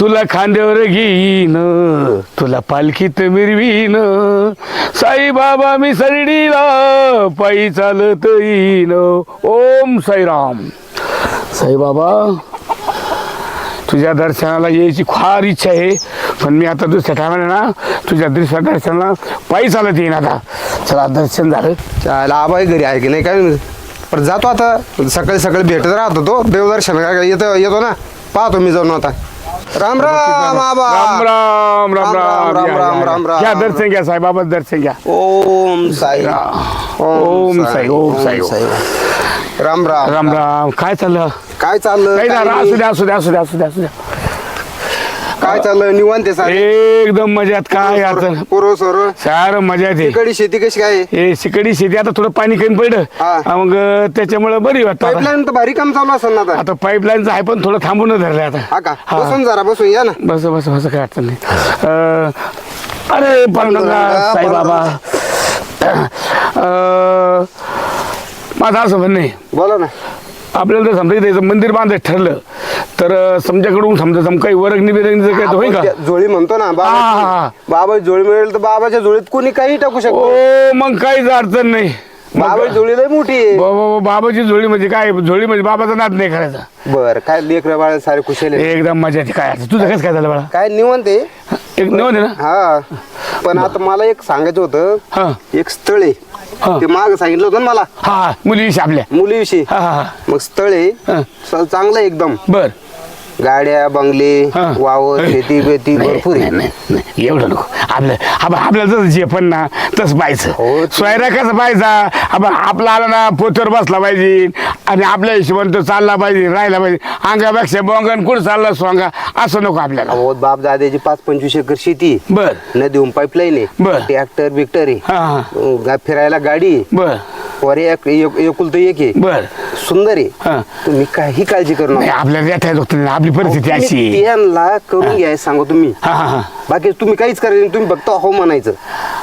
तुला खांद्यावर घेईन तुला पालखीत मिरवीन. साईबाबा मी सरडीला पायी चालत येईन. ओम साईराम. साईबाबा तुझ्या दर्शनाला यायची फार इच्छा आहे पण मी आता दुसऱ्या टायमाला ना तुझ्या दुसऱ्या दर्शनाला पायी चालत येईन आता. चला दर्शन झालं. चला आबाई घरी आहे की नाही काय पण जातो आता. सकाळी सकाळी भेटत राहतो तो. देवदर्शन काय येतो येतो ना. पाहतो मी जाऊन आता. राम राम आबा. राम राम राम राम, राम राम, राम, राम. घ्या दर्शन घ्या साईबाबा दर्शन घ्या. ओम साई. ओम साई ओम साई. राम राम. राम राम. काय चाललं? काय चाललं? काय नाही. असू द्या असू द्या असू द्या असू द्या असू द्या. काय चाललं निवांत आहे सारे? एकदम मजात. काय आता पोरो सोर? सार मजात आहे. तिकडे शेती कशी काय हे शिकडी शेती. आता थोडं पाणी कमी पडलं. हा. मग त्याच्यामुळे बरी वाटतं आता. पाईपलाईन तर भारी काम चालू असेल ना आता. आता पाईपलाईनचं आहे पण थोडं थांबून धरलंय आता. हा का? हा. बसून जरा बसून या ना. बस बस बस काय अडचण नाही. अं, अरे पांडुरंगा साईबाबा. अं, माझं असं म्हणणं आहे बोला ना. आपल्याला जर समजा इथं मंदिर बांधायचं ठरलं. तर समजाकडून समजा सम काही वर्गणी बिरगणीचं काय होईल आपण का? जोळी म्हणतो ना हा, हा, बाबा हा. बाबा जोळी मिळेल तर बाबाच्या जोळीत कोणी काही टाकू शकतो ओ मग काहीच अडचण नाही. मग- बाबाची जोळी लय मोठी आहे. बा- बा- बा- बाबाची झोळी म्हणजे काय? झोळी म्हणजे बाबाचा नाद नाही करायचा. बर काय लेकर बाळ सारे खुशाल आहे. एकदम मजा येते. काय तुझं कसं काय झालं बाळा? काय निवंत आहे. एक नव्हते ना? हा. पण आता मला एक सांगायचं होतं. हा. एक स्थळ आहे. ते माग सांगितलं होतं ना मला. हा मुलीविषयी आपल्या. मुलीविषयी. हा हा हा. मग स्थळ आहे. हा. चांगलं आहे एकदम. बर. गाड्या बंगले हा. वावर शेती बेती नाही, भरपूर आहे. नाही, नाही, नाही, एवढं नको. आपलं आप- आपल्याला जसं जे पण ना तसं हो, पाहायचं ते- सोयरा कसं पाहायचा? आपण आपला आला ना पोथर बसला पाहिजे. आणि आपल्या हिशोबाने तो चालला पाहिजे राहिला पाहिजे. अंगापेक्षा बोंगण कुठं चालला सोंगा असं नको आपल्याला. अहो बाप दादाची पाच पंचवीस एकर शेती. बर. नदीहून पाईपलाईन आहे. बर. ट्रॅक्टर बिक्टर आहे. हा हा. गा- फिरायला गाडी आहे. बर. वर एक एक- एकुलतं एक आहे. बर. सुंदर हा. आहे तुम्ही काही काळजी करू नाही नका आपल्याला नाही आपली परिस्थिती अशी आहे. त्यांना करून घ्याय सांगू तुम्ही. हा हा हा. बाकी तुम्ही काहीच करायचं नाही, तुम्ही फक्त हो म्हणायचं.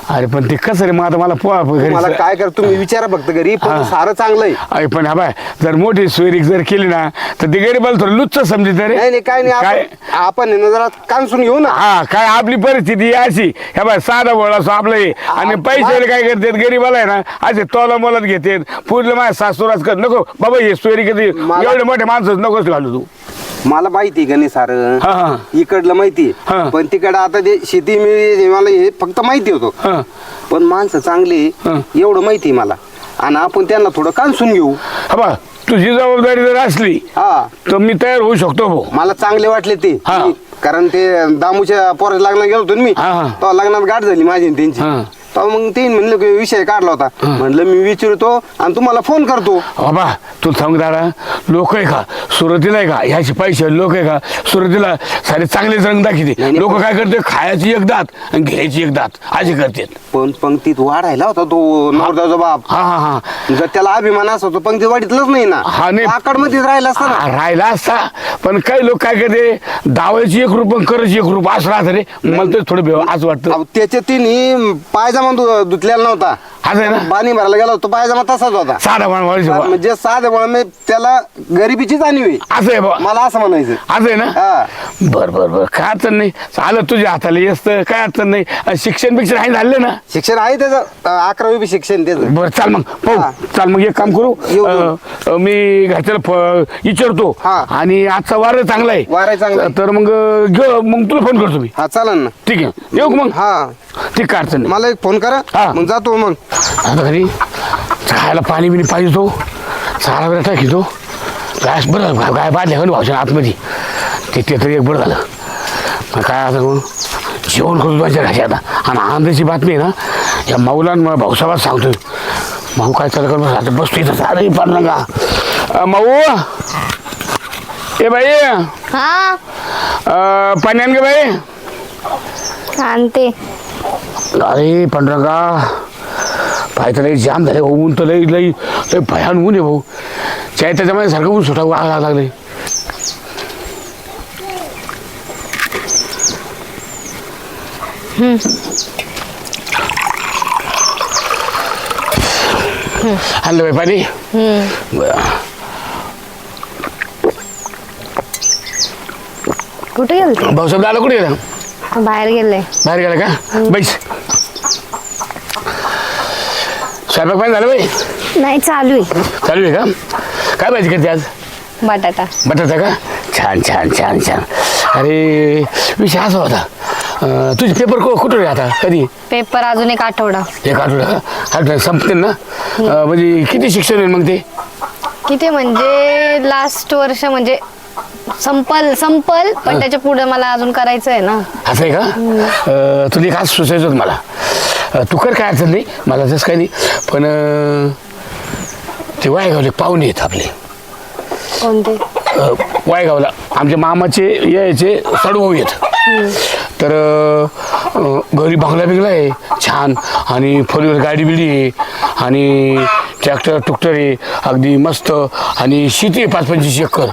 अरे पण ते कसं रे मग आता मला पोहा मला काय कर तुम्ही विचारा फक्त घरी पण हा. सारं चांगलं आहे. अरे पण हा बाय जर मोठी सोयरीक जर केली ना तर ते गरीबाला थोडं लुच्च समजत रे. नाही नाही काय नाही आपण- आपण आहे ना जरा कानसून घेऊ ना. हा काय आपली परिस्थिती अशी. हे बाय साधा बोळा असो आपलं हे. आणि पैसे काय करतात गरीबाला आहे ना असे तोला मोलात घेतात पुढलं माझ्या सासूराच कर. नको बाबा हे सोयरी कधी मला- एवढे मोठे माणसं नकोच घालू तू. मला माहिती आहे गणेश सारं. हा हा. इकडलं माहिती हा. पण तिकडं आता ते शेती मी मला हे फक्त माहिती होतं. हा. पण माणसं चांगली हा. एवढं माहिती आहे मला. आणि आपण त्यांना थोडं कानसून घेऊ. हा बा तुझी जबाबदारी जर असली हा. तर मी तयार होऊ शकतो भाऊ. मला चांगले वाटले ते. हा. कारण ते दामूच्या पोराच्या लग्नाला गेलो होतो ना मी हा, हा. तेव्हा लग्नात गाठ झाली माझी आणि त्यांची. हा. तेव्हा मग ते म्हणलं की विषय काढला होता. म्हणलं मी विचारतो आणि तुम्हाला फोन करतो. बाबा तू सांग दादा? लोक आहे का? सुरतीला आहे का? ह्याचे पैसे लोक आहे का? सुरतीला सारे चांगलेच रंग दाखवते. नाही. लोक काय करते? खायची एक दात आणि घ्यायची एक दात. असे करतात. पण पंक्तीत वाढायला होता तो नवरदाचा बाप. हा हा हा. जर त्याला अभिमान असतो तो पंक्तीत वाढीतलंच नाही ना. हा, नाही. आकड मध्येच राहिला असता ना. राहिला असता. पण काही लोक काय करते? दावायची एक रूप आणि करायची एक रूप. असं राहतं रे. मला तर थोडं भेव आज वाटतं. अहो, त्याच्या तिने पायजामा धु- धुतलेला नव्हता. असं आहे ना? पाणी भरायला गेला होता, तो पायजामा तसाच होता. साधा माणूस म्हणजे साधे मी त्याला गरिबीची जाणीव आहे असं आहे बा. मला असं म्हणायचं. असं आहे ना? हा. बर बर बर. काय अडचण नाही. चालत तुझ्या हाताला येस्त. काय अडचण नाही. आणि शिक्षण बिक्षण आहे झालं ना? शिक्षण आहे त्याचं. अं, अकरावी बी शिक्षण त्याचं. बर चाल मग. हा. पाहू चाल मग एक काम करू. येऊ अ, घेऊन. अ, मी घरच्याला फ- विचारतो. हा. आणि आजचा वार चांगला आहे. वार चांगला आहे. तर मग अ, घेऊ मग तुला फोन करतो मी. हा चालेल ना. ठीक आहे. येऊ का मग? हा. ठीक काय अडचण नाही. मला एक फोन करा. हा. मग जातो मग. आता घरी खायला पाणी बिणी पाहिजे तो चारा बिरा टाकीतो गाय बरं गाय- गाय बादल्या पण भावच्या आतमध्ये. ते ते तरी एक बरं झालं. मग काय आता करू? जेवण करतो माझ्या घाशी आता. आणि आनंदाची बातमी आहे ना या माऊला भाऊसाहेबात सांगतोय. माऊ काय चालू कर आता बसतो इथं. सारं पण नका अ, माऊ. ए बाई. हा. अ, पाणी आण गे बाई. आणते. अरे पंढरंगा पाय तर लई जाम झाले भाऊ ऊन तर लई लई लई भयान ऊन आहे भाऊ. चाय त्याच्यामध्ये सारखं ऊन सुटा आग लागले आणलं बाई पाणी बरं. कुठे गेलते? भाऊसाहेब आला कुठे गेला? बाहेर गेले. बाहेर गेला का? बैस स्वयंपाक पाणी झालं बाई? नाही चालू आहे. चालू आहे का? काय पाहिजे करते आज? बटाटा. बटाटा का? छान छान छान छान. अरे विषय असा होता. अं, तुझे पेपर को कुठं आता? कधी? पेपर अजून एक आठवडा. एक आठवडा संपते ना? अं, म्हणजे किती शिक्षण आहे मग ते? किती म्हणजे लास्ट वर्ष म्हणजे संपल संपल पण त्याच्या पुढे मला अजून करायचं आहे ना. असं आहे का? अं, तुला एक आज सुचायचं होतं मला. अं, तू कर काय अडचण नाही. मला तसं काही नाही. पण अं, ते वायगावले पाहुणे आहेत आपले. कोणते? अं, वायगावला. आमच्या मामाचे यायचे सडभाऊ आहेत. तर अं, घरी बांगला बिंगला आहे. छान. आणि फोर व्हीलर गाडी बिडी आहे. आणि ट्रॅक्टर टुक्टर आहे अगदी मस्त आणि शेती आहे पाच पंचवीस एकर.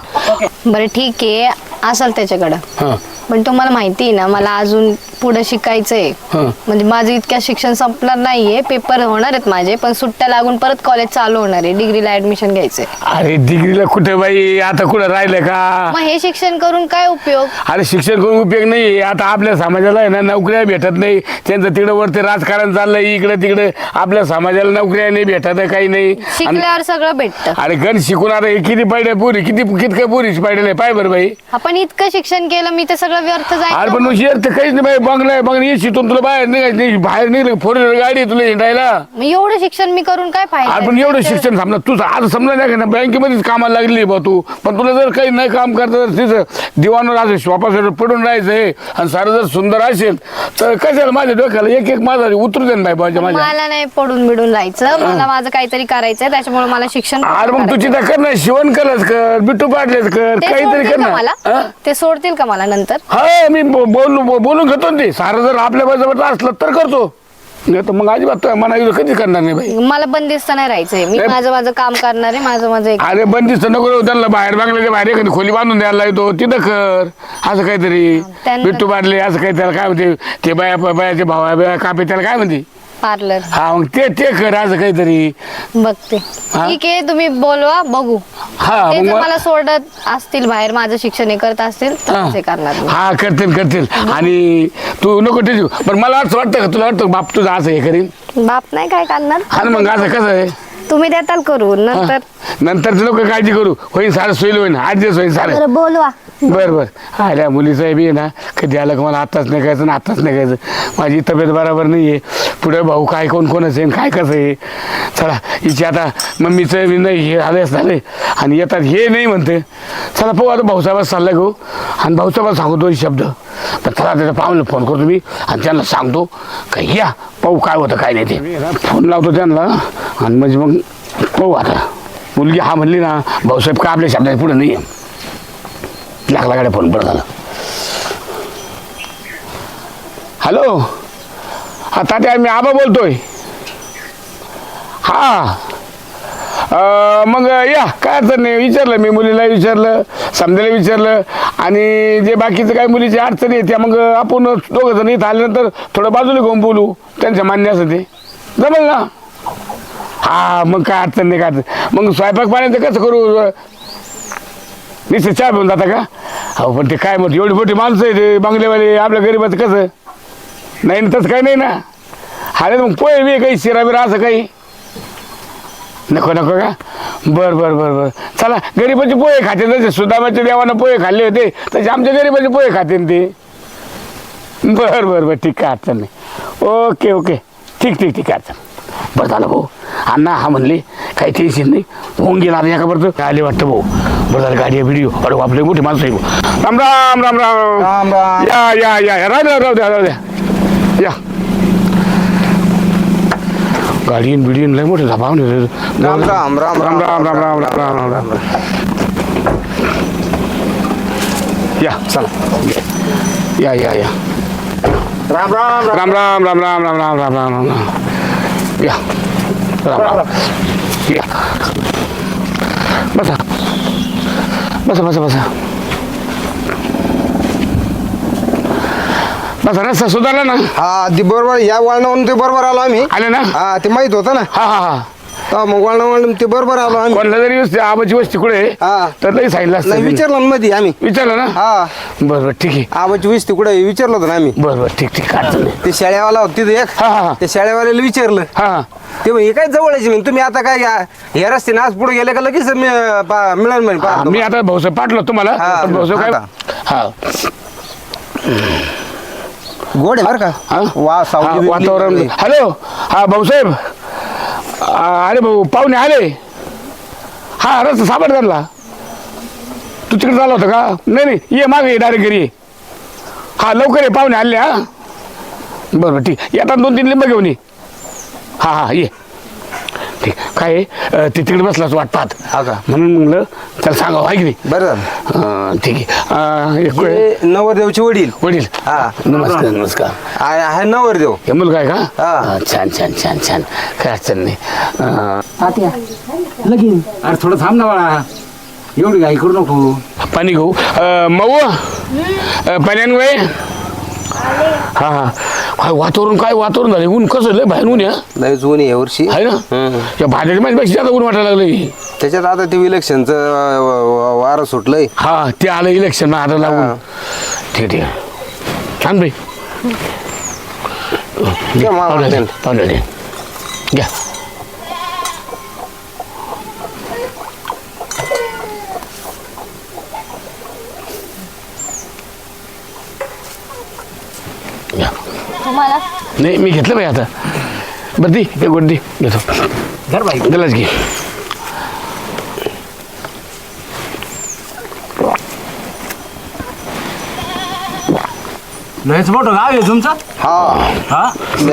बरं ठीक आहे. असेल त्याच्याकडं. हां. पण तुम्हाला माहिती आहे ना मला अजून पुढे शिकायचंय. हं. म्हणजे माझं इतक्या शिक्षण संपणार नाहीये. पेपर होणार आहेत माझे पण सुट्ट्या लागून परत कॉलेज चालू होणार आहे. डिग्रीला ऍडमिशन घ्यायचंय. अरे डिग्रीला कुठे बाई? आता कुठं राहिलं का? मग हे शिक्षण करून काय उपयोग? अरे शिक्षण करून उपयोग नाही. आता आपल्या समाजाला आहे ना नोकऱ्या भेटत नाही. त्यांचं तिकडं वरती राजकारण चाललंय. इकडं तिकडं आपल्या समाजाला नोकऱ्या नाही भेटत आहे, काही नाही. आणि- शिकल्यावर सगळं भेटतं. अरे गण शिकून आता हे किती पाहिजे पुरी किती कितकं पुरीच पाहिजे पाय बरं बाई. आपण इतकं शिक्षण केलं मी ते सगळं व्यर्थ अरे जाईल पण तर काहीच नाही बाई. बंगला आहे बंगला ये शिकून तुला बाहेर निघायचं नाही बाहेर निघलं फोर व्हीलर गाडी आहे तुला हिंडायला. मग एवढं शिक्षण मी करून काय अरे पण एवढं शिक्षण समजा तुझं आज समजा नाही का ना बँकेमध्येच कामाला लागली बा तू. पण तुला जर काही नाही काम करता तर तिथं दिवाणवर असं शॉपासर पडून राहायचंय आणि सारं जर सुंदर असेल तर कशाला माझ्या डोक्याला एक एक माझा उतरू दे ना बाई माझ्या? माझ्या मला नाही पडून बिडून राहायचं मला माझं काहीतरी करायचंय त्याच्यामुळे मला शिक्षण अरे मग तू करायचंय. चिंता कर ना शिवण कलच कर बिट्टू पाटलेच कर ते काहीतरी सोडतील कर का ना. मला? हा? ते सोडतील का मला नंतर? हा मी बो- बोलू बो- बोलून घेतो ना ते सारं जर आपल्या बाजूवर असलं तर करतो. नाही तर मग अजिबात मना कधी करणार नाही बाई. मला बंदिस्त नाही राहायचंय. मी. माझं माझं काम करणार आहे माझं माझं एक अरे बंदिस्त नको रे, त्यांना बाहेर बांगल्याच्या बाहेर एखादी खोली बांधून द्यायला येतो तिथं कर. असं काहीतरी. त्यांना- बिट्टू बाटले असं काही त्याला काय म्हणते? ते बाया बायाचे भावा बाया कापे त्याला काय म्हणते? पार्लर. हा मग ते ते कर असं काहीतरी. बघते. हा? ठीक आहे तुम्ही बोलवा बघू. हा ते मग जर मला सोडत असतील बाहेर माझं शिक्षण हे करत असतील तर हा. ते करणार मी. हा करतील करतील. आणि तू नको टेन्शन पण मला असं वाटतं का तुला वाटतं बाप तुझं असं हे करीन? बाप नाही काय करणार? हा मग असं कसं आहे? तुम्ही देताल करू नंतर नंतर नको काळजी करू. होईल सारं सोयील होईल आठ दिवस होईल सारं. बरं बोलवा. बर बर. आल्या मुलीचं बी आहे ना. कधी आलं का मला आत्ताच नाही खायचं ना आत्ताच नाही खायचं माझी तब्येत बरोबर नाही आहे पुढे भाऊ काय कोण आहे आणि काय कसं आहे? चला हिची आता मम्मीचं बी नाही हे आलेच झाले आणि येतात हे नाही म्हणते. चला पाहू आता भाऊसाहेबात चालला घेऊ आणि भाऊसाहेबात सांगू दोन शब्द. पण चला त्याच्या पाहुणे फोन करतो मी आणि त्यांना सांगतो का या पाहू काय होतं काय नाही ते. फोन लावतो त्यांना आणि म्हणजे मग पाहू आता. मुलगी हा म्हणली ना भाऊसाहेब का आपल्या शब्दाच्या पुढे नाही आहे लागला गाड्या फोन बरं झाला. हॅलो हा तात्या मी आबा बोलतोय. हा अं, मग या. काय अडचण नाही. विचारलं मी मुलीला विचारलं समजायला विचारलं. आणि जे बाकीचं काही मुलीची अडचणी आहे त्या मग आपण दोघं जण इथं आल्यानंतर थोडं बाजूला घेऊन बोलू. त्यांच्या मान्य असं ते. जमेल ना? हा मग काय अडचण नाही काय अडचण मग स्वयंपाक पाण्याचं कसं करू? निश्चित चहा पिऊन जाता का? हो पण ते काय म्हणतो एवढी मोठी माणसं आहे ते बंगलेवाले आपल्या गरीबाचं कसं? नाही ना तसं काही नाही ना. हा मग पोहे बी काही शिरा बिरा असं काही. नको नको का? बर बर बर बर. चला गरीबाचे पोहे खाते जसे सुदामाच्या देवानं पोहे खाल्ले होते. तसे आमच्या गरीबाचे पोहे खाते ते. बर बर बर. ठीक आहे अडचण नाही. Okay okay. ठीक ठीक ठीक अडचण बरं झालं भाऊ. अण्णा हा म्हणले काही टेन्शन नाही. होऊन गेला आता एका बरं आले वाटतं भाऊ? बरं झालं गाडी व्हिडिओ अरे आपले मोठी माणसं आहे. भाऊ. राम राम राम राम. राम राम. या या या या. राहू द्या राहू द्या राहू द्या या. गाडीन बिडीन लय मोठे धाबावून राम राम, राम राम राम राम राम राम राम राम राम या चला या या या राम राम राम राम राम राम राम राम राम राम राम या राम राम या बसा बसा बसा बसा बसा रस्ता सुधारला ना. हा ती बरोबर या वळणावरून ते बरोबर आलो आम्ही. आले ना? हा ते माहीत होतं ना? हा हा हा. हा मग वळण वळण ते बरोबर आलो आम्ही. कोणाला जरी वस्ती आबाची वस्ती कुठे हा. तर नाही सांगितलं असतं नाही. विचारलं ना मध्ये आम्ही. विचारलं ना? हा. बरं बरं ठीक आहे. आबाची वीस तिकडे विचारलं होतं ना आम्ही. बरं बरं ठीक ठीक अडचण नाही. ते शाळेवाला होता तिथे एक. हा, हा, हा. त्या शाळेवाल्याला विचारलं. हा. ते म्हणे, हे काय जवळच म्हणे तुम्ही आता काय या- हे रस्ते आज पुढे गेले का लगेच मी- पा- मिळेल म्हणे हा, मी आता भाऊसाहेब पाठलो तुम्हाला. हा, पण भाऊसाहेब काय हा. गोड आहे बरं हा? का वा हा, सावली वातावरण. हॅलो हा भाऊसाहेब. आ, अरे भाऊ पाहुणे आले. हा रस्ता त्यांना. तू तिकडे झाला होता का? नाही नाही ये मागे डायरेक्ट घरी ये. हा लवकर ये पाहुणे आले हा. बरं बरं ठीक. येतात दोन तीन लिंब घेऊन ये. हा हा ये. ठीक काय अं, ते तिकडे बसलाच वाट पाहत हा का? म्हणून म्हणलं त्याला सांगावं आहे की नाही? बरं झालं. अं, ठीक आहे. अं, एक वेळ- हे नवरदेवचे वडील. वडील. हा. नमस्कार नमस्कार. आहे आहे नवरदेव. हे मुलगा आहे का? हा. हा, छान छान छान छान. काय अडचण नाही. अं, तात्या लगीन. अरे थोडं थांब ना बाळा. एवढी घाई करू नको. पाणी घेऊ. अं, मऊ. पाण्यान वय. हा हा. काय वातावरण काय वातावरण झालं ऊन कसं लय बाहेर ऊन आहे लय जुनी आहे यावर्षी आहे ना. या भाज्याच्या माझ्यापेक्षा जादा ऊन वाटायला लागलं त्याच्यात आता ते इलेक्शनचं वारं सुटलंय. हा ते आलं इलेक्शन आता लागून. ठीक ठीक छान भाई घ्या. तुम्हाला नाही मी घेतलं बाई आता. बरं दी एक गोट दी. घेतो धर बाई. दिलाच घे. लयच मोठं गाव आहे तुमचं? हा. हा?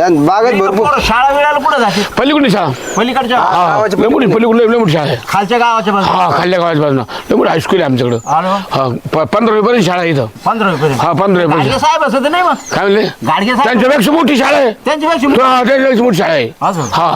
बागेत भरपूर. पोरं शाळा बिळाला कुठं जाते? पलीकडे शाळा. पलीकडच्या? हा गावाच्या लय मोठी पलीकडे लय मोठी शाळा आहे. खालच्या गावाच्या बाजू हा खाल्ल्या गावाच्या बाजूला. हायस्कूल आहे आमच्याकडं. हा प- पंधरा शाळा आहे इथं. पंधरा रुपये हा पंधरा रुपये साहेब असं नाही मग? काय म्हणले? गाडगे साहेब? त्यांच्यापेक्षा मोठी शाळा आहे. त्यांच्यापेक्षा मोठी- हा त्यांच्यापेक्षा मोठी शाळा आहे. असं? हा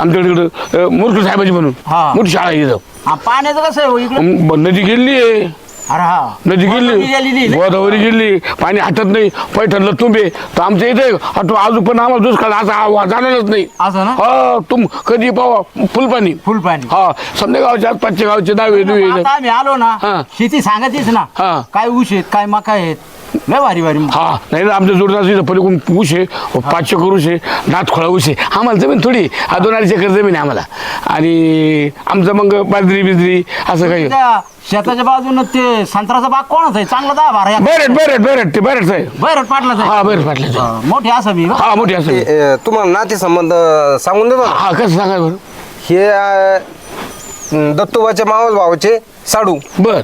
आमच्याकडे इकडं मूर्ख साहेबाची म्हणून. हा. मोठी शाळा आहे इथं. हा, पाण्याचं कसं आहे हो इकडे? नदी गेली आहे. अरे हा. नदी गोदावरी गेली? गोदावरी गेली. पाणी हटत नाही. पैठणला तुंबे तर आमच्या इथे हटू अजून पण आम्हाला दुष्काळ असा आवाज जाणारच नाही. असं ना? हा तुम कधी पावा? फुल पाणी फुल पाणी हा समजा गावच्या पाचशे गावचे दहावे दुवे आता आम्ही आलो ना. हा. शेती सांगायचीच ना. हा. काय ऊस आहेत काय मका आहेत. लय भारी भारी हा नाही तर आमच्या जोडदार इथं पलीकडून ऊस आहे पाचशे एकर ऊस आहे नात खोळा ऊस आहे. आम्हाला जमीन थोडी हा दोन अडीच एकर जमीन आहे आम्हाला. आणि आमचं मग बाजरी बिजरी असं काही. त्या शेताच्या बाजून ते संत्र्याचा बाग कोणाचा आहे? चांगला दहा बारा एकर. बरेट बरेट बरेट ते बरेट आहे बैरट पाटलाच आहे. हा बरेट पाटले हा, मोठी असं मी हा मोठी असं ते, अं, तुम्हाला नाते संबंध सांगून देतो ना हा कसं सांगा बरं? हे अं, दत्तोबाच्या मावस भावाचे साडू. बर.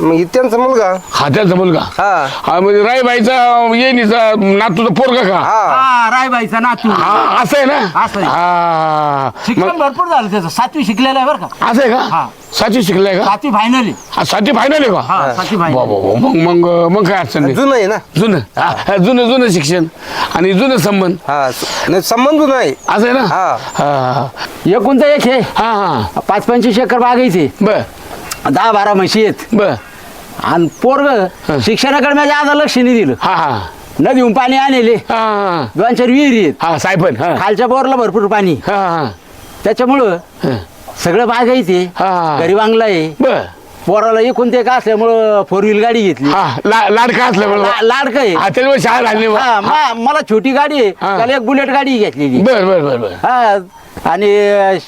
मग हे त्यांचा मुलगा? हा त्याचा मुलगा. हा. हा म्हणजे राईबाईचा येणीचा नातूचा पोरगा का? हा. हा रायबाईचा नातू. हा असं आहे ना? असं आहे. हा. शिक्षण भरपूर झालं त्याचं. सातवी शिकलेला आहे बरं का? असं आहे हा. का साची शिकलाय का? सातवी फायनली हा साची फायनल आहे का? हा सातवी वा, फायनल वा. मग मग मग काय अडचण नाही. जुनं आहे ना? जुनं. हा, हा, जुनं जुनं शिक्षण आणि जुनं संबंध. हा नाही संबंध जुना आहे. असं आहे ना? हा. हा. एकोणचा एक आहे हा हा. पाच पंचवीस एकर बागायचे बर. दहा बारा म्हशी आहेत. बर. आणि पोरग शिक्षणाकडे माझ्या आता लक्ष नाही दिलं. हा हा. नदीहून पाणी आणले. हा दोन चार विहिरी आहेत. हा सायपन हा. खालच्या बोरला भरपूर पाणी. हा हा. त्याच्यामुळं हा. सगळं बागायचे हा. घरी बांगला आहे. बर. पोराला एकूण ते का असल्यामुळं फोर व्हील गाडी घेतली. हा ला- लाडका ला- लाडकं आहे? हा त्याच्यामुळे शाळा राहिली हा, मा- मला छोटी गाडी आहे. हा. त्याला एक बुलेट गाडी घेतलेली. बर बर बर बर. हा आणि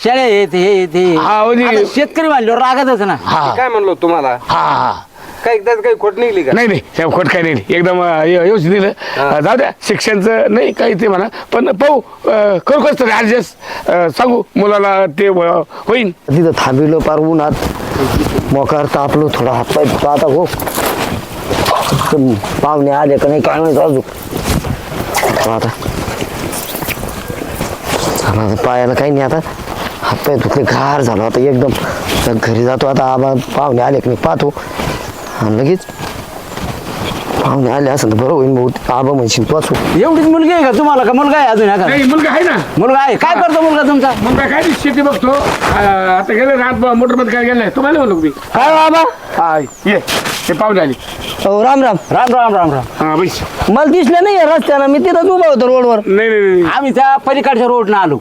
शेळ्या आहेत हे आहेत, हे हा, म्हणजे- आता शेतकरी म्हणल्यावर रागतच ना. हा. काय म्हणलो तुम्हाला? हा हा. काय त्यात काही खोट निघली का? नाही नाही खोट काही नाही एकदम अं, व्य- व्यवस्थित दिलं. अं, जाऊ द्या शिक्षणचं नाही काही ते म्हणा पण पाहू अं, करू कसं तरी ॲडजस्ट सांगू मुलाला ते अं, होईन. तिथं थांबिलो पार उन्हात. मोकार तापलो थोडा हातपाय धुतो आता हो. तर पाहुणे आले का नाही काय माहिती अजून. आता. चला आता पायाला काही नाही आता. हातपाय धुतले घार झालो आता एकदम. तर घरी जातो आता आबा पाहुणे आले की नाही पाहतो. आणि लगेच. पाहुणे आले असं तर बरं होईन भाऊ आबा म्हणशील तू असू. एवढीच मुलगी आहे का तुम्हाला का? मुलगा आहे अजून एखादा? नाही मुलगा आहे ना. मुलगा आहे. काय करतो मुलगा तुमचा? मुलगा काय नाही, शेती बघतो. आता गेले रात मोटरमध्ये काय गेलाय? तुम्हाला म्हणलो मी? काय बाबा हा ये. ते पाहुणे आली. हो राम राम. राम राम राम राम. हा बैस. मला दिसलं नाही रस्त्यानं. मी तिथंच उभा होतो रोडवर. नाही नाही नाही आम्ही त्या पलीकडच्या रोडनं आलो.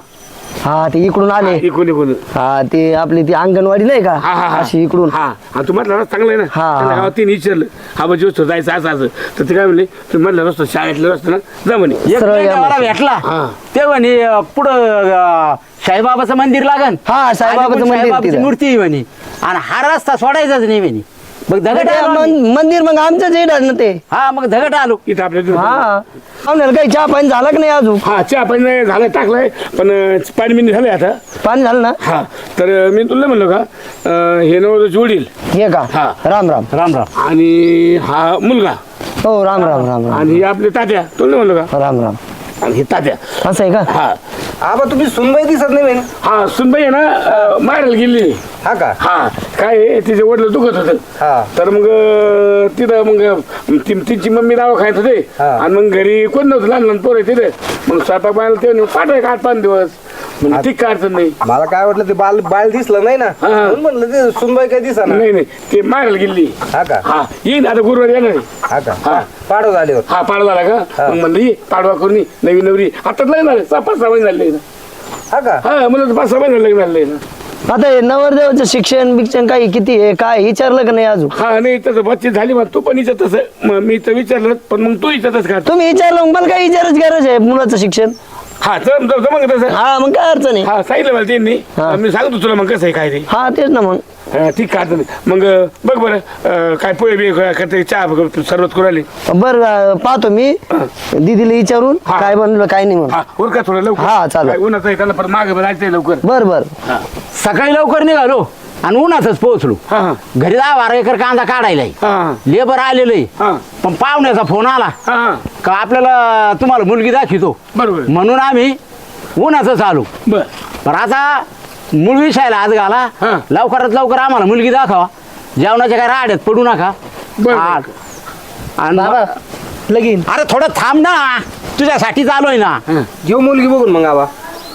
हा ते इकडून आले. इकडून इकडून. हा ते आपली ती अंगणवाडी नाही का? हा हा हा. अशी इकडून. हा हा तू म्हटलं रस्ता चांगला आहे ना? हा, त्यांना. गावात तिने विचारलं. हा बाजू वस्तू जायचं असं असं. तर ते काय म्हणले तुम्ही म्हटलं रस्ता शाळेतलं रस्ता ना? जा म्हणे. एक सरळ या मिनिट मला मग. भेटला. हा. ते म्हणे अं, पुढं अं, साईबाबाचं मंदिर लागन. हा, साईबाबाचं आणि मंदिर साईबाबाची तिथं. मूर्ती आहे म्हणे. आणि हा रस्ता सोडायचाच नाही म्हणे. मग आलो आम्ही. मन- मंदिर मग आमच्याच येणार ना ते. हा मग दगड आलो. इथं आपल्या हा. काही चहा पाणी झालं की नाही अजून? हा चहा पाणी झालं टाकलंय. पण अं, पाणी बिनी झालंय आता. पाणी झालं ना? हा. तर अं, मी तुला म्हणलो का अं, हे नवरच वडील. हे का? हा. राम राम. राम राम. आणि हा मुलगा. हो राम राम राम राम. आणि हे आपले तात्या. तुला म्हणलो का? राम राम. आणि हे तात्या. असं आहे का? हा. आबा तुम्ही सुनबाई दिसत नाही बहीण हा सुनबाई आहे ना अं, मारायला गेली हा का? हा काय आहे, तिचे वडील दुखत होत. हा. तर मग अं, तिथं मग ती- तिची मम्मी नाव खायत होते. हा. आणि मग घरी कोण नव्हतं लहान लहान पोरं आहे तिथे. मग स्वयंपाक बायला ते पाठवाय का आठ पाच दिवस? म्हणजे ठीक काय अडचण नाही. मला काय वाटलं ते बाल बाळ दिसलं नाही ना? हा. म्हणून म्हणलं ते सुनबाई काय दिसा ना नाही नाही. ते मारायला गेली. हा का? हा. येईन आता गुरुवारी येणार आहे. हा का? हा. पाडव झाले होते हा पाडवा झाला का? मग म्हणलं ये पाडवा करून ये. नवीन नवरी. आता लग्न झालं. सहा पाच सहा महिने झाले ना हा का? हा मला पाच सहा महिने लग्न झाले ना आता हे नवरदेवाचं शिक्षण बिक्षण काही किती आहे? काय? विचारलं का नाही अजून? हा नाही तसं बच्चे झाली मग तू पण विचार तसं मग मी तर विचारलं पण मग तू विचारतस का तुम्ही विचारलं मग मला काही विचारायची गरज आहे मुलाचं शिक्षण? हा जम जम जमंग तसं? हा मग काय अडचण आहे? हा सांगितलं मला त्यांनी. हा. मी सांगतो तुला मग कसं आहे काय ते. हा तेच ना मग. हा, ठीक काय अडचण नाही. मग अं, बघ बरं अं, काय पोहे बी करते चहा सर्वच करू आली बर पाहतो मी. दीदीला विचारून हा. काय बनलं काय नाही म्हणून हा वर का थोडं लवकर? हा, चालेल. काय उन्हाचं आहे त्याला परत मागे जायचंय लवकर. बर बर. सकाळी लवकर निघालो. आणि उन्हातच पोहोचलो. हा हा. घरी दहा बारा एकर कांदा काढायलाय हा लेबर आलेलं आहे. हा. पण पाहुण्याचा फोन आला. हा हा. का आपल्याला तुम्हाला मुलगी दाखवतो. बरोबर. म्हणून आम्ही उन्हातच आलो. बर. पण आता मूळ विषयाला हात घाला. हा. लवकरात लवकर आम्हाला मुलगी दाखवा. जेवणाच्या काय राड्यात पडू नका. बरं. हा. आणि बाबा लगीन. अरे थोडं थांब ना. तुझ्यासाठी चालूय ना. घेऊ मुलगी बघून मग आबा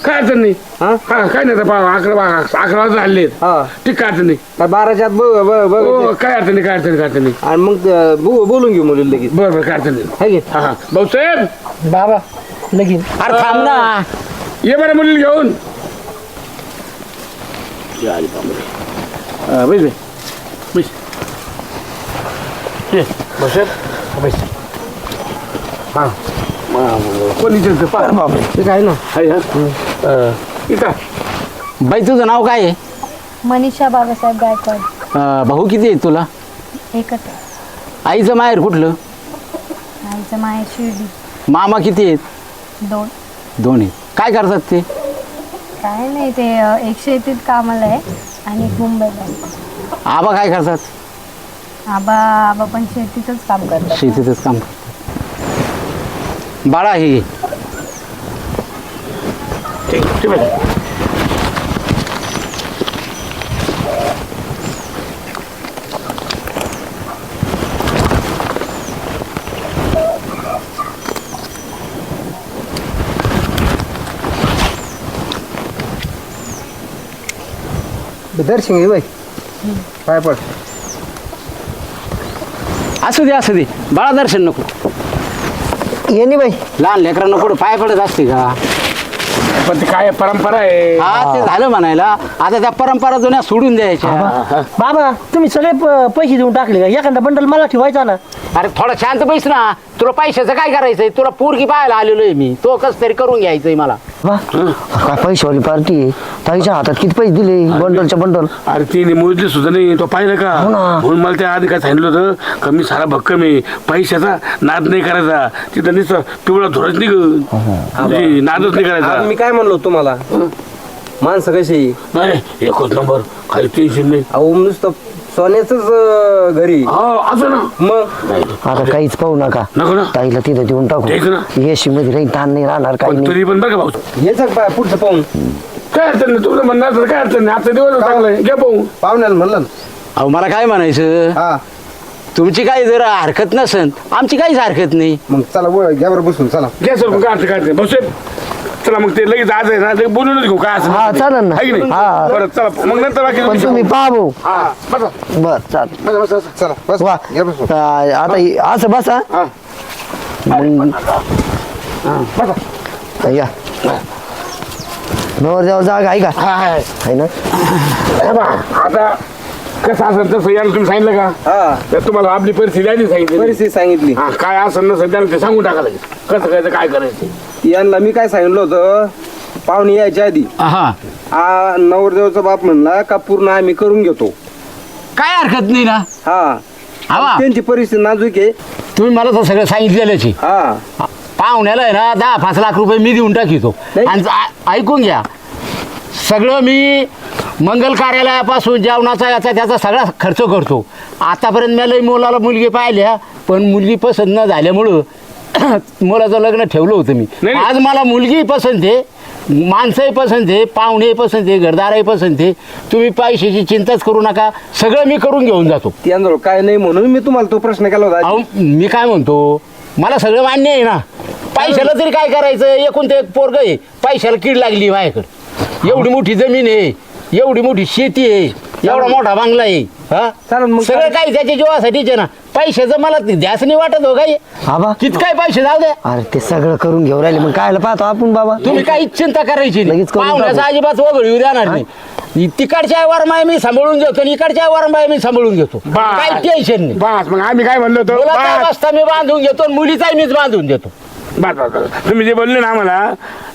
काय अडचण नाही. हा? हा काय नाही आता पहा, अकरा बा- अकरा वाजता हल्ले हा. ठीक काय अडचण नाही. काय बाराच्या आत बघ बघ बघ हो, काय अडचण नाही काय अडचण नाही काय अडचण नाही. आणि मग अं, बो- बोलून घेऊ मुलीला लगेच. बरं बरं काय अडचण नाही. हाय की? हा हा. भाऊसाहेब बाबा लगीन. अरे थांब ना. ये बरं मुलीला घेऊन. हा, बैस बे. बैस. ये भाऊसाहेब हा, बैस. हा. कोण विचारतं ते काय ना? हाय हा. अं, इथं. बाई तुझं नाव काय आहे? मनीषा बाबासाहेब गायकवाड. अं, भाऊ किती आहे तुला? एकच. आईचं माहेर कुठलं? आईचं माहेर शिर्डी. मामा किती आहेत? दोन. दोन आहेत. काय करतात ते? काय नाही ते अ, एक शेतीत कामाला आहे आणि एक मुंबईला आहे. आबा काय करतात? आबा आबा पण शेतीतच काम करतात. शेतीतच काम करतात. बाळा हे घे. ठीक ठीक आहे दर्शन घे बाई काय पड असू दे असू दे बाळा दर्शन नको ये नी बाई लहान लेकरांना पुढे पाय पडत असते का पण ते काय परंपरा आहे? हा ते झालं म्हणायला. आता त्या परंपरा जुन्या सोडून द्यायच्या. बाबा तुम्ही सगळे प- पैसे देऊन टाकले का? एखादा बंडल मला ठेवायचा ना. अरे थोडा शांत बैस ना. तुला पैशाचं काय करायचंय? तुला पोरगी पाहायला आलेलो आहे मी. तो कस तरी करून घ्यायचंय मला. वा. काय पैशावाली पार्टी आहे. ताईच्या हातात किती पैसे दिले? बंडलच्या बंडल. अरे तिने मोजली सुद्धा नाही. तो पाहिलं का? हो ना. म्हणून मला त्या आधी काय सांगितलं होतं का मी सारा भक्कम आहे. पैशाचा नाद नाही करायचा. तिथं नुसतं पिवळा धुरच निघ. म्हणजे नादच नाही आज करायचा मी काय म्हणलो तुम्हाला? माणसं कशी नाही एकच नंबर. काही टेन्शन नाही. अहो नुसतं सोन्याच घरी. हा असं ना. मग? आता काहीच पाहू नका. नको ना. ताईला तिथं देऊन ना. टाकू एसी मध्ये राहील ताण नाही राहणार काही पण नाही. तरी पण बघा भाऊ. का पुढचं पाहून काय अडचण नाही तुला म्हणणार तर काय अडचण नाही. आजचा दिवस चांगला आहे. घ्या पाहू. पाहुण्याला म्हणलं ना. अहो मला काय म्हणायचं? हा. तुमची काही जर हरकत नसन. आमची काहीच हरकत नाही. मग चला व- घ्या बरं बसून चला. घ्या सर काय अडचण काय अडचण भाऊ साहेब चला मग ते लगेच आज आहे ना लगेच बोलूनच घेऊ काय असं हा, चालेल ना. आहे की नाही? हा. बरं चला मग नंतर बाकी पण तुम्ही पहा भाऊ. हा बसा. बर चाल बसा बसा बसा. चला बस. वा. आ, आता असं बसा. हा. मग बसा. या. नवरदेवा जागा आहे का? हा हा आहे ना? हे आता कसं असेल तसं याला तुम्ही सांगितलं का? हा. तर तुम्हाला आपली परिस्थिती आधी सांगितली परिस्थिती सांगितली. हा काय असेल नसेल त्याला ते सांगून टाका लगेच. कसं करायचं काय करायचं? यांना मी काय सांगितलं होतं? पाहुणे यायच्या आधी. हा हा नवरदेवाचा बाप म्हणला का पूर्ण आम्ही करून घेतो. काय हरकत नाही ना? हा. आवा. त्यांची परिस्थिती नाजूक आहे. तुम्ही मला तर सगळं सांगितलेलंच आहे. हा. पाहुण्याला आहे ना दहा पाच लाख रुपये मी देऊन टाकितो. नाही. आणि आ- ऐकून घ्या. सगळं मी मंगल कार्यालयापासून जेवणाचा याचा त्याचा सगळा खर्च करतो. आतापर्यंत मी लई मुलाला मुलगी पाहिल्या पण मुलगी पसंत न झाल्यामुळं मुलाचं लग्न ठेवलं होतं मी. नाही. आज मला मुलगी पसंत आहे माणसंही पसंत आहे पाहुणेही पसंत आहे घरदारही पसंत आहे. तुम्ही पैशाची चिंताच करू नका सगळं मी करून घेऊन जातो. काय नाही म्हणून मी तुम्हाला तो प्रश्न केला होता. अहो मी काय म्हणतो मला सगळं मान्य आहे ना. पैशाला तरी काय करायचं एकूण ते एक पोरग आहे पैशाला कीड लागली माझ्याकडे एवढी मोठी जमीन आहे. एवढी मोठी शेती आहे. एवढा मोठा बांगला आहे. हा? चालेल मग सगळं काय त्याच्या जीवासाठीच आहे ना. पैशाचं मला ते ध्यास नाही वाटत हो काही. आबा कित काय पैसे जाऊ द्या. अरे ते सगळं करून घेऊन राहिले. मग कायला पाहतो आपण बाबा? तुम्ही काहीच चिंता करायची नाही. लगेच करून पाहुण्याचा टाकू. अजिबात वगळ येऊ देणार नाही. तिकडच्या वरमाय मी सांभाळून घेतो आणि इकडच्या वरमाय मी सांभाळून घेतो. काही टेन्शन नाही. बस. मग आम्ही काय म्हणलो होतो? मुलाचा बस, रस्ता मी बांधून घेतो आणि मुलीचाही मीच बांधून देतो. बस बस बस. तुम्ही जे बोलले ना आम्हाला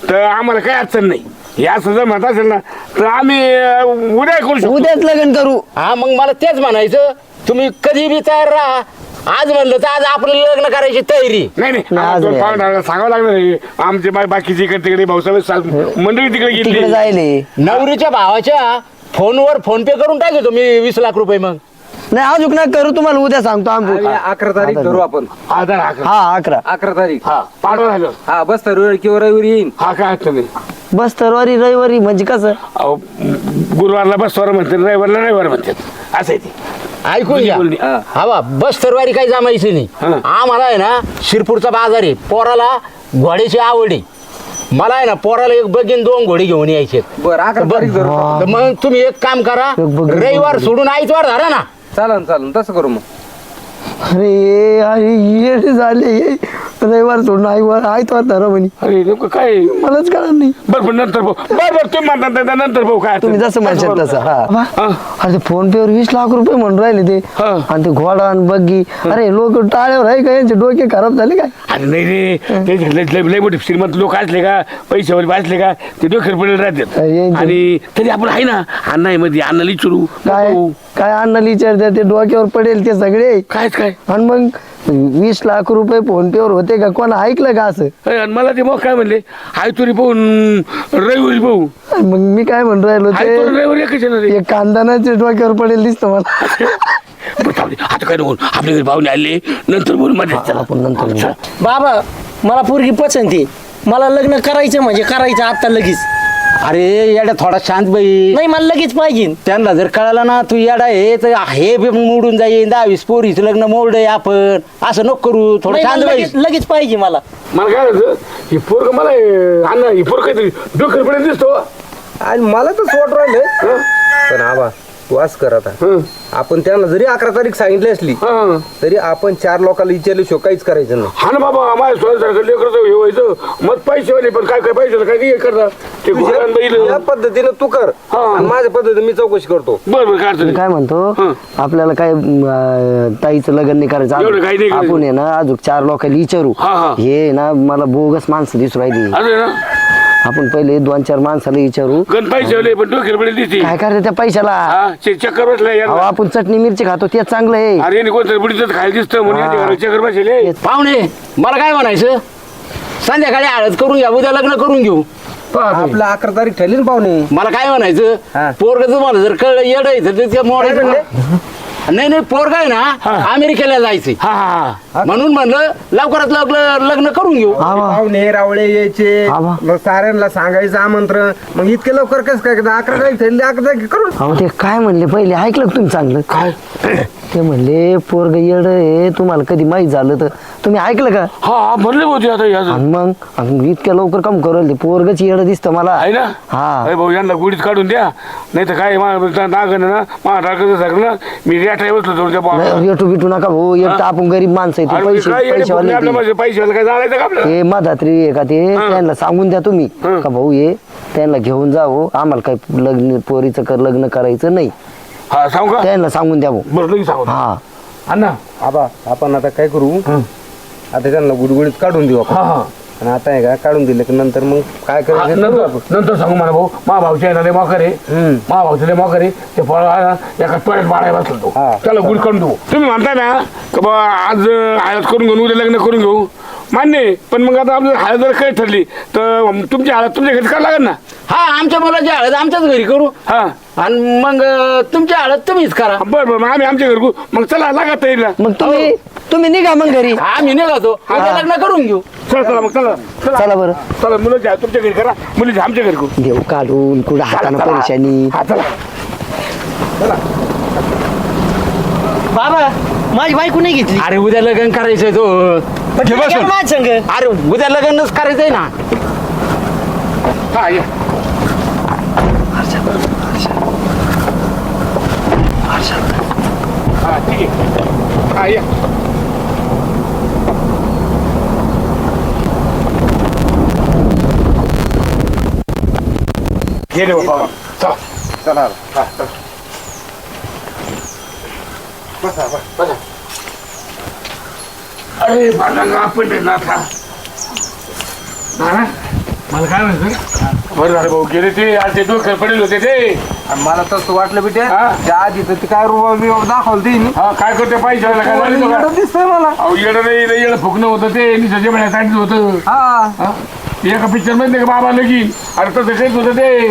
तर आम्हाला काही अडचण नाही. या जर म्हणत असेल ना तर आम्ही अं, उद्या करू शकतो. उद्याच लग्न करू. हा मग मला तेच म्हणायचं तुम्ही कधी बी तयार राहा. आज म्हणलं तर आज आपलं लग्न करायची तयारी. नाही नाही आज दोन सांगावं लागणार नाही आमचे बाकीचे इकडे तिकडे भाऊसाहेब मंडळी तिकडे तिकडे गेली जायले. नवरीच्या भावाच्या फोनवर फोन पे करून टाकतो मी वीस लाख रुपये मग. नाही अजून नाही करू तुम्हाला उद्या सांगतो आम्ही अकरा तारीख धरू आपण. आधार हा? हा अकरा. अकरा तारीख. हा पाठवा झालं. हा बस तर रविवारी किंवा रविवारी येईन. हा काय अडचण नाही. बस तरवारी रविवारी म्हणजे कसं? अहो, गुरुवारला बसवर म्हणतात रविवारला रविवार म्हणतात असं आहे ते. ऐकून घ्या. बोलणी. हा. हवा बस तरवारी काही जमायची नाही. हा. आम्हाला आहे ना शिरपूरचा बाजार आहे. पोराला घोड्याची आवड. आहे मला आहे ना पोराला एक बगीन दोन घोडे घेऊन यायचे. बरं अकरा तारीख धरू तर मग तुम्ही एक काम करा एक रविवार सोडून आईतवार धरा ना. चालन चालन तसं करू मग. अरे अरे येड झाले रविवार सोडून आईवर आयतवार धरा म्हणे अरे नेमकं काय? मलाच कळणार नाही. बरं पण नंतर भाऊ बरं बरं तुम्ही म्हणता नंतर भाऊ काय तुम्ही जसं नाही. म्हणशाल तसं. हा. हा. अरे ते फोन पेवर वीस लाख रुपये म्हणून राहिले ते. हा. आणि ते घोडा आणि बग्गी. अरे लोक टाळ्यावर आहे का? यांचे डोके खराब झाले काय? अरे नाही रे. ते लय लय- लय मोठे श्रीमंत लोक असले का? पैशावर वाचले का? ते डोक्यावर पडेल राहतात. अरे, आणि तरी आपण आहे ना अण्णा आहे मध्ये अण्णाला विचारू. काय. काय अण्णाला विचारते ते डोक्यावर पडेल ते सगळे. कायच काय? आणि मग वीस लाख रुपये फोन पेवर होते का? कोण ऐकलं का असं? आणि मला ते मग काय म्हणले आय तुरी पाहून रविवारी पाहू मग मी काय म्हणून राहिलो तुरी ते? रविवारी एकच येणार एक कांदानाचे डोक्यावर पडेल दिसतं मला. बरं, जाऊ दे. आता काय नको आपल्या घरी पाहुणे आले नंतर बोलू मध्ये चला आपण नंतर बोलू. बाबा मला पोरगी पसंत. आहे मला लग्न करायचं म्हणजे करायचं आता लगेच. अरे येड्या थोडा शांत बाई. नाही मला लगेच पाहिजे. त्यांना जर कळालं ना तू येडा आहे तर हे बी मोडून जाईल दहावीस पोरीचं लग्न मोड आहे आपण. असं नको करू. थोडं नाही, शांत बाई. लगेच लगेच पाहिजे मला. मला काय होतं ही पोरग मला अण्णा ही पोरग काहीतरी पडेल दिसतो. आणि मला तर सोट राहिले पण आबा तू असं कर आता हं. आपण त्यांना जरी अकरा तारीख सांगितली असली हा तरी आपण चार लोकांना विचारल्याशिवाय काहीच करायचं नाही हा ना बाबा माझ्या स्वतःसारखं लेकरं हे व्हायचं मग पैसे वाले पण काय काय पैसे काय नाही करता ते घोड्यानं बैल या पद्धतीनं तू कर हा. आणि माझ्या पद्धतीने मी चौकशी करतो बरं बरं काय अडचण मी नाही. काय म्हणतो. आपल्याला काय अं, ताईचं लग्न नाही करायचं एवढं काही नाही आपण करायचं. आपण आहे ना अजून चार लोकांना विचारू हा, हा. हे ना मला बोगस माणसं दिसू राहिली अरे ना आपण पहिले दोन चार माणसाला विचारू. गण पैसे वाले पण डोक्यावर पडेल दिसते काय करायचं त्या पैशाला? हा चे- चक्कर बसलाय अहो यार आपण चटणी मिरची खातो ते चांगलं आहे. अरे याने कोणतरी बुडीतच खायला दिसतं म्हणून याच्या घरात चक्कर बसले पाहुणे मला काय म्हणायचं? संध्याकाळी हळद करून घ्या उद्या लग्न करून घेऊ. आपलं अकरा तारीख ठरली ना पाहुणे. मला काय हा. म्हणायचं पोरग तुम्हाला जर कळलं येड आहे तर ते मोडायचं. नाही नाही पोरग आहे ना अमेरिकेला जायचंय. हा हा हा. म्हणून म्हणलं लवकरात लवकर लग्न करून घेऊ. हा वा. पाहुणे रावळे यायचे. हा. मग साऱ्यांना सांगायचं आमंत्रण. मग इतके लवकर कसं काय? अकरा ठरली अकरा करून. अहो ते काय म्हणले? पहिले ऐकलं का तुम्ही चांगलं? काय? ते म्हणले पोरग येड आहे तुम्हाला कधी माहीत झालं तर. तुम्ही ऐकलं का? हा म्हणले होते आता याचं आणि मग? आणि इतक्या लवकर काम करू ते पोरगच येड दिसतं मला. आहे ना? हा. अरे भाऊ यांना गुडीत काढून द्या. नाही तर काय नागन ना मा टाकायचं सगळं मी रेटा बसलो पावाला. नाही, रेटू बिटू नका भाऊ एक तर आपण गरीब माणसं आहे ते पैसे काय येडे पैसे फुकणे आपल्या वाले माझे पैसे वाले काय जाणायचं का आपल्याला? ते मधात्री आहे का ते? हा. त्यांना सांगून द्या तुम्ही. हा. का भाऊ ये त्यांना घेऊन जावं आम्हाला काही लग्न पोरीचं कर लग्न करायचं नाही. हा सांगू का? त्यांना सांगून बरं लगेच सांगू. हा. अण्णा आबा आपण आता काय करू? आता त्यांना गुडगुडीत काढून देऊ आपण. हा हा. आणि आता आहे का काढून दिलं की नंतर मग काय हा, करायचं ते करू नंतर आपण. नंतर सांगू मला भाऊ. मा भाऊच्या ना लय मोकर आहे. हम्म. मा भाऊचं लय मोकर आहे. ते फळ एका टोळ्यात बाळायला बसलो तो. हा. त्याला गुड करून देऊ. तुम्ही म्हणताय ना की बा आज हळद करून घेऊन उद्या लग्न करून घेऊ. मान्य आहे. पण मग आता आपली हळद जर काही ठरली तर तुमची हळद तुमच्या घरी करावं लागेल ना? हा आमच्या मुलाची हळद आमच्याच घरी करू. हा. आणि मग अं, तुमची हळद तुम्हीच करा. बरं बरं मग आम्ही आमच्या घरी करू मग चला लागा तयारीला मग तुम्ही तुम्ही निघा मग घरी. आम्ही निघातो उद्या लग्न करून घेऊ. चला चला मग चला. चला. बरं. चला मुलं तुमच्या घरी करा. मुलीची आमच्या घरी करू देव काढून कुठं हातानं चला. परेशानी हा चला. बाबा माझी बायको नाही घेतली? अरे उद्या लग्न करायचंय तो. पण घे तुम्ही बसून. गेला माझ्या संग. अरे उद्या लग्नच करायचंय ना. हा ये. हा ठीक आहे हा ये ये बाबा चला चला हा चला बसा बसा अरे भांडण आपण आहे ना आता नाना मला काय म्हणतो बरं झालं भाऊ गेले ते आज ते डोक्यात पडेल होते ते आणि मला तसं वाटलं बेटे हा. त्या आधी तर ते काय रुबा बिबा दाखवलं ते हिने. हा काय करते पाहिजे काय झालं तुला? एवढं दिसतंय मला. अहो येडं नाही लय येडं फुकणं होतं ते निशाचे म्हणण्यासाठी होतं. हा. हा? एका पिक्चरमध्ये नाही का बाबा लगीन अरे तसं काहीच होतं ते.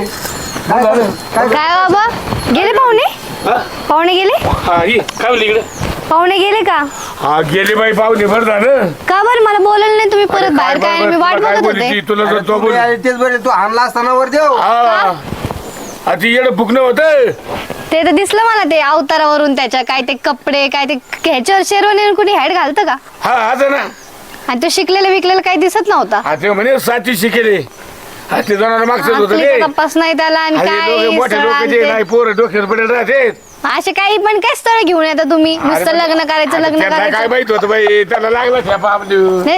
बरं झालं. काय बाबा? गेले पाहुणे? हा? पाहुणे गेले? हा ये. काय इकडे? पाहुणे गेले का? हा गेले बाई पाहुणे बरं झालं. का बरं? मला बोलायला नाही तुम्ही परत बाहेर काय? मी तुला वाट काय बघत होते. ती? तुला जर तो बोल तेच बरे तू हाणला असताना वर देव. हा. येडं फुकणं होतं ते तर दिसलं मला ते अवतारावरून त्याच्या काय ते कपडे काय ते ह्याच्यावर शेरवानी कुणी हॅड घालतं का? हा आता ना. आणि तो शिकलेला विकलेला काही दिसत नव्हता. हा ते म्हणे साची शिकेले. हा ते जाणार मागचं होतं ते आपली तपास नाही त्याला आणि हा, काय दोघे मोठे स्थळ लोक जे आणते. नाही पोरं डोक्यात पडेल राहते असे काही पण काय स्थळ घेऊन येता तुम्ही? नुसतं लग्न करायचं लग्न काय करायचं. माहीत होतं बाई? त्याला लागलं हे,